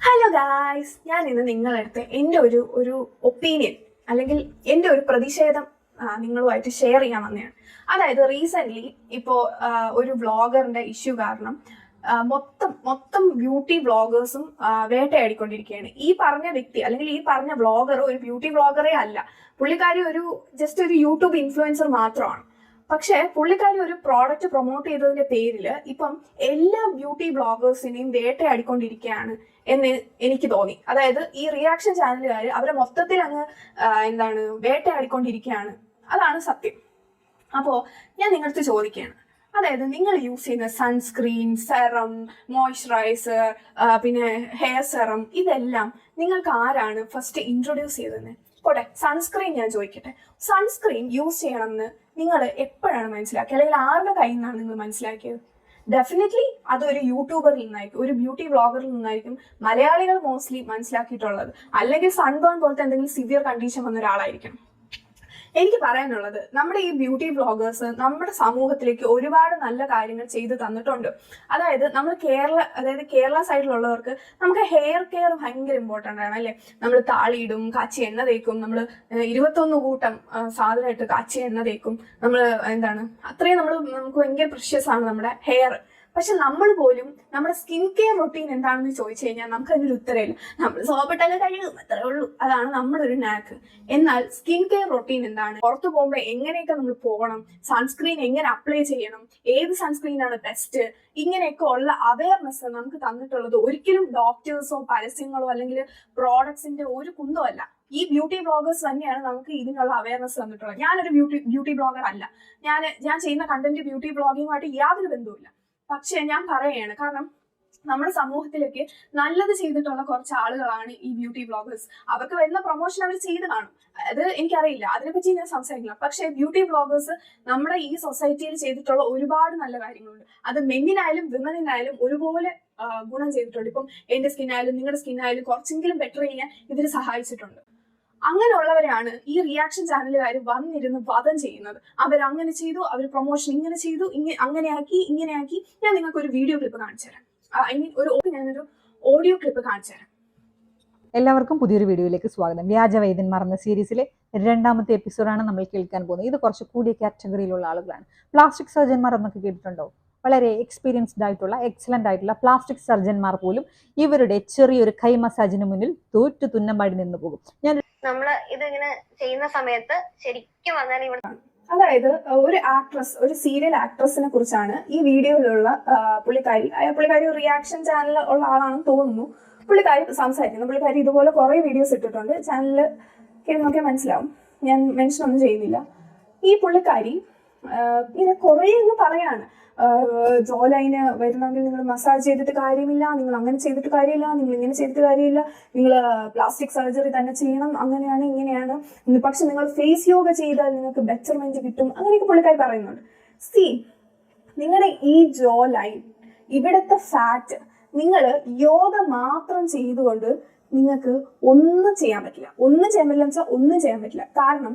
Hello guys ഞാൻ ഇന്ന് നിങ്ങളടുത്ത് എന്റെ ഒരു ഒരു ഒപ്പീനിയൻ അല്ലെങ്കിൽ എന്റെ ഒരു പ്രതിഷേധം നിങ്ങളുമായിട്ട് ഷെയർ ചെയ്യാൻ വന്നതാണ് അതായത് റീസെന്റ്ലി ഇപ്പോൾ ഒരു വ്ളോഗറിന്റെ ഇഷ്യൂ കാരണം മൊത്തം മൊത്തം ബ്യൂട്ടി വ്ളോഗേഴ്സും വേട്ടയാടിക്കൊണ്ടിരിക്കുകയാണ്. ഈ പറഞ്ഞ വ്യക്തി അല്ലെങ്കിൽ ഈ പറഞ്ഞ വ്ളോഗർ ഒരു ബ്യൂട്ടി വ്ളോഗറേ അല്ല. പുള്ളിക്കാരി ഒരു ജസ്റ്റ് ഒരു യൂട്യൂബ് ഇൻഫ്ലുവൻസർ മാത്രമാണ്. പക്ഷേ പുള്ളിക്കാരി ഒരു പ്രോഡക്റ്റ് പ്രൊമോട്ട് ചെയ്തതിന്റെ പേരിൽ ഇപ്പം എല്ലാ ബ്യൂട്ടി ബ്ലോഗേഴ്സിനെയും വേട്ടയാടിക്കൊണ്ടിരിക്കുകയാണ് എന്ന് എനിക്ക് തോന്നി. അതായത് ഈ റിയാക്ഷൻ ചാനലുകാർ അവരെ മൊത്തത്തിൽ അങ്ങ് എന്താണ് വേട്ടയാടിക്കൊണ്ടിരിക്കുകയാണ്. അതാണ് സത്യം. അപ്പോ ഞാൻ നിങ്ങൾക്ക് ചോദിക്കുകയാണ്. അതായത് നിങ്ങൾ യൂസ് ചെയ്യുന്ന സൺസ്ക്രീൻ സെറം മോയ്സ്ചറൈസർ പിന്നെ ഹെയർ സെറം ഇതെല്ലാം നിങ്ങൾക്ക് ആരാണ് ഫസ്റ്റ് ഇൻട്രൊഡ്യൂസ് ചെയ്തത് പോട്ടെ സൺസ്ക്രീൻ ഞാൻ ചോദിക്കട്ടെ. സൺസ്ക്രീൻ യൂസ് ചെയ്യണമെന്ന് നിങ്ങൾ എപ്പോഴാണ് മനസ്സിലാക്കിയത് അല്ലെങ്കിൽ ആരുടെ കയ്യിൽ നിന്നാണ് നിങ്ങൾ മനസ്സിലാക്കിയത്? ഡെഫിനറ്റ്ലി അതൊരു യൂട്യൂബറിൽ നിന്നായിരിക്കും ഒരു ബ്യൂട്ടി വ്ളോഗറിൽ നിന്നായിരിക്കും മലയാളികൾ മോസ്റ്റ്ലി മനസ്സിലാക്കിയിട്ടുള്ളത്. അല്ലെങ്കിൽ സൺബേൺ പോലത്തെ എന്തെങ്കിലും സിവിയർ കണ്ടീഷൻ വന്ന ഒരാളായിരിക്കും. എനിക്ക് പറയാനുള്ളത് നമ്മുടെ ഈ ബ്യൂട്ടി ബ്ലോഗേഴ്സ് നമ്മുടെ സമൂഹത്തിലേക്ക് ഒരുപാട് നല്ല കാര്യങ്ങൾ ചെയ്തു തന്നിട്ടുണ്ട്. അതായത് നമ്മൾ കേരള അതായത് കേരള സൈഡിലുള്ളവർക്ക് നമുക്ക് ഹെയർ കെയർ ഭയങ്കര ഇമ്പോർട്ടന്റ് ആണ് അല്ലേ? നമ്മൾ താളിയിടും കാച്ചി എണ്ണ തേക്കും നമ്മൾ ഇരുപത്തൊന്ന് കൂട്ടം സാധനമായിട്ട് കാച്ചി എണ്ണ തേക്കും. നമ്മൾ എന്താണ്? അത്രയും നമ്മൾ നമുക്ക് ഭയങ്കര പ്രഷ്യസ് ആണ് നമ്മുടെ ഹെയർ പക്ഷെ നമ്മൾ പോലും നമ്മുടെ സ്കിൻ കെയർ റൊട്ടീൻ എന്താണെന്ന് ചോദിച്ചു കഴിഞ്ഞാൽ നമുക്ക് അതിനൊരു ഉത്തരവില്ല. നമ്മൾ സോപ്പിട്ടൊക്കെ കഴിയും അത്രേ ഉള്ളൂ. അതാണ് നമ്മുടെ ഒരു നാക്ക് എന്നാൽ സ്കിൻ കെയർ റൊട്ടീൻ എന്താണ്? പുറത്തു പോകുമ്പോൾ എങ്ങനെയൊക്കെ നമ്മൾ പോകണം? സൺസ്ക്രീൻ എങ്ങനെ അപ്ലൈ ചെയ്യണം? ഏത് സൺസ്ക്രീൻ ആണ് ബെസ്റ്റ് ഇങ്ങനെയൊക്കെ ഉള്ള അവയർനെസ് നമുക്ക് തന്നിട്ടുള്ളത്. ഒരിക്കലും ഡോക്ടേഴ്സോ പരസ്യങ്ങളോ അല്ലെങ്കിൽ പ്രോഡക്ട്സിന്റെ ഒരു കുന്തോ അല്ല. ഈ ബ്യൂട്ടി ബ്ലോഗേഴ്സ് തന്നെയാണ് നമുക്ക് ഇതിനുള്ള അവയർനെസ് തന്നിട്ടുള്ളത്. ഞാനൊരു ബ്യൂട്ടി ബ്യൂട്ടി ബ്ലോഗർ അല്ല. ഞാൻ ഞാൻ ചെയ്യുന്ന കണ്ടന്റ് ബ്യൂട്ടി ബ്ലോഗിങ്ങുമായിട്ട് യാതൊരു ബന്ധവുമില്ല. പക്ഷെ ഞാൻ പറയുകയാണ് കാരണം നമ്മുടെ സമൂഹത്തിലൊക്കെ നല്ലത് ചെയ്തിട്ടുള്ള കുറച്ച് ആളുകളാണ് ഈ ബ്യൂട്ടി ബ്ലോഗേഴ്സ് അവർക്ക് വരുന്ന പ്രൊമോഷൻ അവർ ചെയ്ത് കാണും. അത് എനിക്കറിയില്ല. അതിനെപ്പറ്റി ഞാൻ സംസാരിക്കില്ല. പക്ഷെ ബ്യൂട്ടി ബ്ലോഗേഴ്സ് നമ്മുടെ ഈ സൊസൈറ്റിയിൽ ചെയ്തിട്ടുള്ള ഒരുപാട് നല്ല കാര്യങ്ങളുണ്ട്. അത് മെന്നിനായാലും വിമനിനായാലും ഒരുപോലെ ഗുണം ചെയ്തിട്ടുണ്ട്. ഇപ്പം എന്റെ സ്കിന്നായാലും നിങ്ങളുടെ സ്കിന്നായാലും കുറച്ചെങ്കിലും ബെറ്റർ ചെയ്യാൻ ഇതിന് സഹായിച്ചിട്ടുണ്ട്. അങ്ങനെയുള്ളവരാണ് ഈ റിയാക്ഷൻ ചാനലുകാർ വന്നിരുന്ന് വാദം ചെയ്യുന്നത്. അവർ അങ്ങനെ ചെയ്തു അവർ പ്രൊമോഷൻ ഇങ്ങനെ ചെയ്തു ഇങ്ങനെ അങ്ങനെയാക്കി ഇങ്ങനെയാക്കി. ഞാൻ നിങ്ങൾക്ക് ഒരു വീഡിയോ ക്ലിപ്പ് കാണിച്ചു തരാം. ഐ മീൻ ഒരു ഞാനൊരു ഓഡിയോ ക്ലിപ്പ് കാണിച്ചു തരാം. എല്ലാവർക്കും പുതിയൊരു വീഡിയോയിലേക്ക് സ്വാഗതം. വ്യാജവൈദ്യന്മാർ എന്ന സീരീസിലെ രണ്ടാമത്തെ എപ്പിസോഡാണ് നമ്മൾ കേൾക്കാൻ പോകുന്നത്. ഇത് കുറച്ച് കൂടിയ കാറ്റഗറിയിലുള്ള ആളുകളാണ്. പ്ലാസ്റ്റിക് സർജന്മാർ എന്നൊക്കെ കേട്ടിട്ടുണ്ടോ? വളരെ എക്സ്പീരിയൻസ്ഡ് ആയിട്ടുള്ള എക്സലന്റ് ആയിട്ടുള്ള പ്ലാസ്റ്റിക് സർജന്മാർ പോലും ഇവരുടെ ചെറിയൊരു കൈ മസാജിന് മുന്നിൽ തോറ്റു തുന്നമ്പാടി നിന്ന് പോകും. ഞാൻ നമ്മൾ ഇതിങ്ങനെ ചെയ്യുന്ന സമയത്ത് ശരിക്കും വന്നാൽ ഇവിടെ അതായത് ഒരു ആക്ട്രസ് ഒരു സീരിയൽ ആക്ട്രസിനെ കുറിച്ചാണ് ഈ വീഡിയോയിലുള്ള പുള്ളിക്കാരി പുള്ളിക്കാരി റിയാക്ഷൻ ചാനൽ ഉള്ള ആളാണെന്ന് തോന്നുന്നു. പുള്ളിക്കാരി സംസാരിക്കുന്നു. പുള്ളിക്കാരി ഇതുപോലെ കുറെ വീഡിയോസ് ഇട്ടിട്ടുണ്ട്. ചാനലിൽ കയറി നോക്കിയാൽ മനസ്സിലാവും. ഞാൻ മെൻഷൻ ഒന്നും ചെയ്യുന്നില്ല. ഈ പുള്ളിക്കാരി ഇങ്ങനെ കുറേ അങ്ങ് പറയാണ്. ജോ ലൈന് വരുന്നെങ്കിൽ നിങ്ങൾ മസാജ് ചെയ്തിട്ട് കാര്യമില്ല നിങ്ങൾ അങ്ങനെ ചെയ്തിട്ട് കാര്യമില്ല നിങ്ങൾ ഇങ്ങനെ ചെയ്തിട്ട് കാര്യമില്ല നിങ്ങൾ പ്ലാസ്റ്റിക് സർജറി തന്നെ ചെയ്യണം അങ്ങനെയാണ് ഇങ്ങനെയാണ്. പക്ഷെ നിങ്ങൾ ഫേസ് യോഗ ചെയ്താൽ നിങ്ങൾക്ക് ബെറ്റർമെന്റ് കിട്ടും അങ്ങനെയൊക്കെ പുള്ളിക്കാർ പറയുന്നുണ്ട്. സി നിങ്ങളുടെ ഈ ജോ ലൈൻ ഇവിടുത്തെ ഫാറ്റ് നിങ്ങൾ യോഗ മാത്രം ചെയ്തുകൊണ്ട് നിങ്ങൾക്ക് ഒന്നും ചെയ്യാൻ പറ്റില്ല. ഒന്നും ചെയ്യാൻ പറ്റില്ല എന്ന് വെച്ചാൽ ഒന്നും ചെയ്യാൻ പറ്റില്ല. കാരണം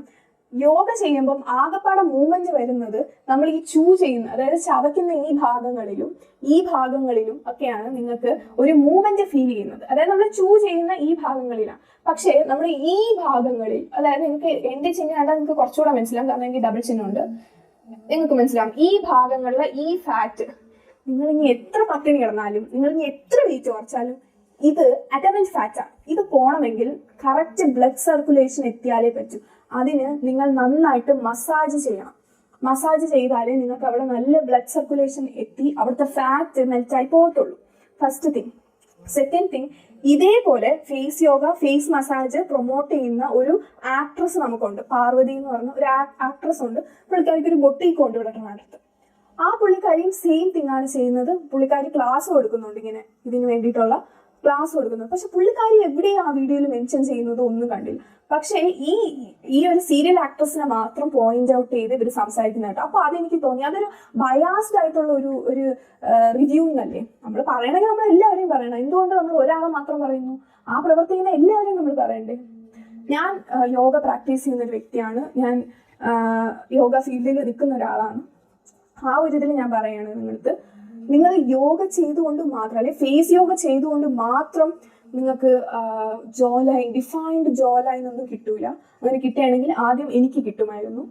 യോഗ ചെയ്യുമ്പം ആകപ്പാടെ മൂവ്മെന്റ് വരുന്നത് നമ്മൾ ഈ ചൂ ചെയ്യുന്ന അതായത് ചവയ്ക്കുന്ന ഈ ഭാഗങ്ങളിലും ഈ ഭാഗങ്ങളിലും ഒക്കെയാണ് നിങ്ങൾക്ക് ഒരു മൂവ്മെന്റ് ഫീൽ ചെയ്യുന്നത്. അതായത് നമ്മൾ ചൂ ചെയ്യുന്ന ഈ ഭാഗങ്ങളിലാണ്. പക്ഷേ നമ്മൾ ഈ ഭാഗങ്ങളിൽ അതായത് നിങ്ങൾക്ക് എന്റെ ചിഹ്നം കണ്ടാൽ നിങ്ങൾക്ക് കുറച്ചുകൂടെ മനസ്സിലാവും കാരണം എനിക്ക് ഡബിൾ ചിഹ്നം ഉണ്ട്. നിങ്ങൾക്ക് മനസ്സിലാവും ഈ ഭാഗങ്ങളിലെ ഈ ഫാറ്റ് നിങ്ങൾ ഇനി എത്ര പട്ടിണി കിടന്നാലും നിങ്ങൾ ഇനി എത്ര വെയിറ്റ് കുറച്ചാലും ഇത് അറ്റമെന്റ് ഫാറ്റാണ് ഇത് പോണമെങ്കിൽ കറക്റ്റ് ബ്ലഡ് സർക്കുലേഷൻ എത്തിയാലേ പറ്റൂ. അതിന് നിങ്ങൾ നന്നായിട്ട് മസാജ് ചെയ്യണം. മസാജ് ചെയ്താലേ നിങ്ങൾക്ക് അവിടെ നല്ല ബ്ലഡ് സർക്കുലേഷൻ എത്തി അവിടുത്തെ ഫാറ്റ് മെൽറ്റായി പോകത്തുള്ളൂ. ഫസ്റ്റ് തിങ് സെക്കൻഡ് തിങ് ഇതേപോലെ face yoga face massage promote ചെയ്യുന്ന ഒരു ആക്ട്രസ് നമുക്കുണ്ട്. പാർവതി എന്ന് പറഞ്ഞ ഒരു ആക്ട്രസ് ഉണ്ട്. പുള്ളിക്കാരിക്ക് ഒരു ബൊട്ടീക്ക് ഉണ്ട് ഇവിടെ ആ പുള്ളിക്കാരിയും സെയിം തിങ് ആണ് ചെയ്യുന്നത്. പുള്ളിക്കാരി ക്ലാസ് കൊടുക്കുന്നുണ്ട് ഇങ്ങനെ. ഇതിന് വേണ്ടിയിട്ടുള്ള ക്ലാസ് കൊടുക്കുന്നത്. പക്ഷെ പുള്ളിക്കാരി എവിടെയും ആ വീഡിയോയിൽ മെൻഷൻ ചെയ്യുന്നത് ഒന്നും കണ്ടില്ല. പക്ഷേ ഈ ഈ ഒരു സീരിയൽ ആക്ട്രസിനെ മാത്രം പോയിന്റ് ഔട്ട് ചെയ്ത് ഇവർ സംസാരിക്കുന്നതായിട്ട് അപ്പൊ അതെനിക്ക് തോന്നി. അതൊരു ബയാസ്ഡ് ആയിട്ടുള്ള ഒരു ഒരു റിവ്യൂങ് അല്ലേ നമ്മൾ പറയണമെങ്കിൽ നമ്മൾ എല്ലാവരെയും പറയണം. എന്തുകൊണ്ട് നമ്മൾ ഒരാളെ മാത്രം പറയുന്നു? ആ പ്രവർത്തിക്കുന്ന എല്ലാവരെയും നമ്മൾ പറയണ്ടേ? ഞാൻ യോഗ പ്രാക്ടീസ് ചെയ്യുന്ന ഒരു വ്യക്തിയാണ്. ഞാൻ യോഗ ഫീൽഡിൽ നിൽക്കുന്ന ഒരാളാണ്. ആ ഒരു ഇതിൽ ഞാൻ പറയാണ് നിങ്ങൾക്ക് നിങ്ങൾ യോഗ ചെയ്തുകൊണ്ട് മാത്രം അല്ലെ ഫേസ് യോഗ ചെയ്തുകൊണ്ട് മാത്രം നിങ്ങൾക്ക് ജോ ലൈൻ ഡിഫൈൻഡ് ജോ ലൈൻ ഒന്നും കിട്ടൂല. അങ്ങനെ കിട്ടുകയാണെങ്കിൽ ആദ്യം എനിക്ക് കിട്ടുമായിരുന്നു.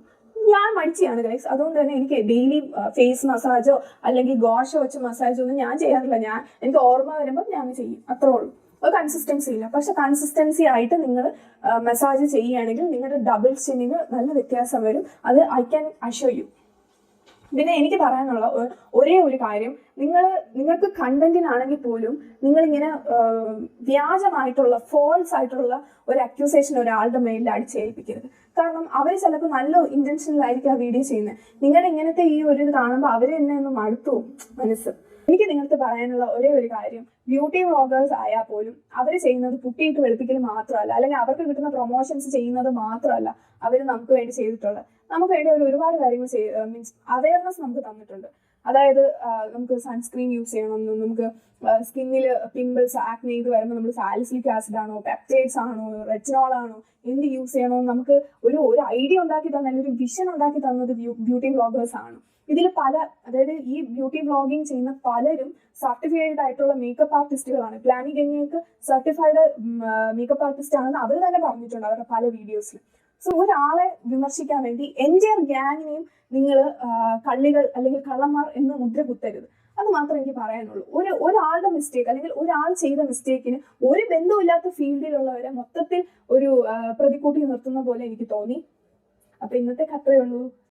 ഞാൻ മടിച്ചാണ് ഗൈസ് അതുകൊണ്ട് തന്നെ എനിക്ക് ഡെയിലി ഫേസ് മസാജോ അല്ലെങ്കിൽ ഗോഷ വെച്ച് മസാജോ ഒന്നും ഞാൻ ചെയ്യാറില്ല. ഞാൻ എനിക്ക് ഓർമ്മ വരുമ്പോൾ ഞാൻ ചെയ്യും. അത്രേ ഉള്ളൂ. ഒരു കൺസിസ്റ്റൻസി ഇല്ല. പക്ഷെ കൺസിസ്റ്റൻസി ആയിട്ട് നിങ്ങൾ മസാജ് ചെയ്യുകയാണെങ്കിൽ നിങ്ങളുടെ ഡബിൾ ചിന്നിന് നല്ല വ്യത്യാസം വരും. അത് ഐ ക്യാൻ അഷോ യു പിന്നെ എനിക്ക് പറയാനുള്ള ഒരേ ഒരു കാര്യം. നിങ്ങൾ നിങ്ങൾക്ക് കണ്ടന്റിനാണെങ്കിൽ പോലും നിങ്ങളിങ്ങനെ വ്യാജമായിട്ടുള്ള ഫോൾസ് ആയിട്ടുള്ള ഒരു അക്യൂസേഷൻ ഒരാളുടെ മേലിൽ അടിച്ചേൽപ്പിക്കരുത്. കാരണം അവർ ചിലപ്പോൾ നല്ല ഇന്റൻഷനിലായിരിക്കും ആ വീഡിയോ ചെയ്യുന്നത്. നിങ്ങളുടെ ഇങ്ങനത്തെ ഈ ഒരു ഇത് കാണുമ്പോൾ അവർ എന്നെ ഒന്ന് മടുത്തു മനസ്സ്. എനിക്ക് നിങ്ങൾക്ക് പറയാനുള്ള ഒരേ ഒരു കാര്യം ബ്യൂട്ടി വ്ളോഗേഴ്സ് ആയാൽ പോലും അവർ ചെയ്യുന്നത് പുട്ടിയിട്ട് വെളുപ്പിക്കൽ മാത്രമല്ല അല്ലെങ്കിൽ അവർക്ക് കിട്ടുന്ന പ്രൊമോഷൻസ് ചെയ്യുന്നത് മാത്രമല്ല അവർ നമുക്ക് വേണ്ടി ചെയ്തിട്ടുള്ളത്. നമുക്ക് വേണ്ടി അവർ ഒരുപാട് കാര്യങ്ങൾ മീൻസ് അവയർനെസ് നമുക്ക് തന്നിട്ടുണ്ട്. അതായത് നമുക്ക് സൺസ്ക്രീൻ യൂസ് ചെയ്യണമെന്നും നമുക്ക് സ്കിന്നിൽ പിമ്പിൾസ് ആക്നെ ഇത് വരുമ്പോൾ നമ്മൾ സാലിസിലിക് ആസിഡ് ആണോ പെപ്റ്റൈഡ്സ് ആണോ റെറ്റിനോൾ ആണോ എന്ത് യൂസ് ചെയ്യണമെന്ന് നമുക്ക് ഒരു ഒരു ഐഡിയ ഉണ്ടാക്കി തന്നെ ഒരു വിഷൻ ഉണ്ടാക്കി തന്നത് ബ്യൂട്ടി ബ്ലോഗേഴ്സ് ആണ്. ഇതിൽ പല അതായത് ഈ ബ്യൂട്ടി വ്ളോഗിങ് ചെയ്യുന്ന പലരും സർട്ടിഫൈഡ് ആയിട്ടുള്ള മേക്കപ്പ് ആർട്ടിസ്റ്റുകളാണ് ഗ്ലാനി ഗംഗയൊക്കെ സർട്ടിഫൈഡ് മേക്കപ്പ് ആർട്ടിസ്റ്റ് ആണെന്ന് അവർ തന്നെ പറഞ്ഞിട്ടുണ്ട് അവരുടെ പല വീഡിയോസിൽ സോ ഒരാളെ വിമർശിക്കാൻ വേണ്ടി എന്റെ ഗ്യാങ്ങിനെയും നിങ്ങൾ കള്ളികൾ അല്ലെങ്കിൽ കള്ളന്മാർ എന്ന് മുദ്ര കുത്തരുത്. അത് മാത്രമേ എനിക്ക് പറയാനുള്ളൂ. ഒരു ഒരാളുടെ മിസ്റ്റേക്ക് അല്ലെങ്കിൽ ഒരാൾ ചെയ്ത മിസ്റ്റേക്കിന് ഒരു ബന്ധമില്ലാത്ത ഫീൽഡിലുള്ളവരെ മൊത്തത്തിൽ ഒരു പ്രതിക്കൂട്ടി നിർത്തുന്ന പോലെ എനിക്ക് തോന്നി. അപ്പൊ ഇന്നത്തെ കത്രയുള്ളൂ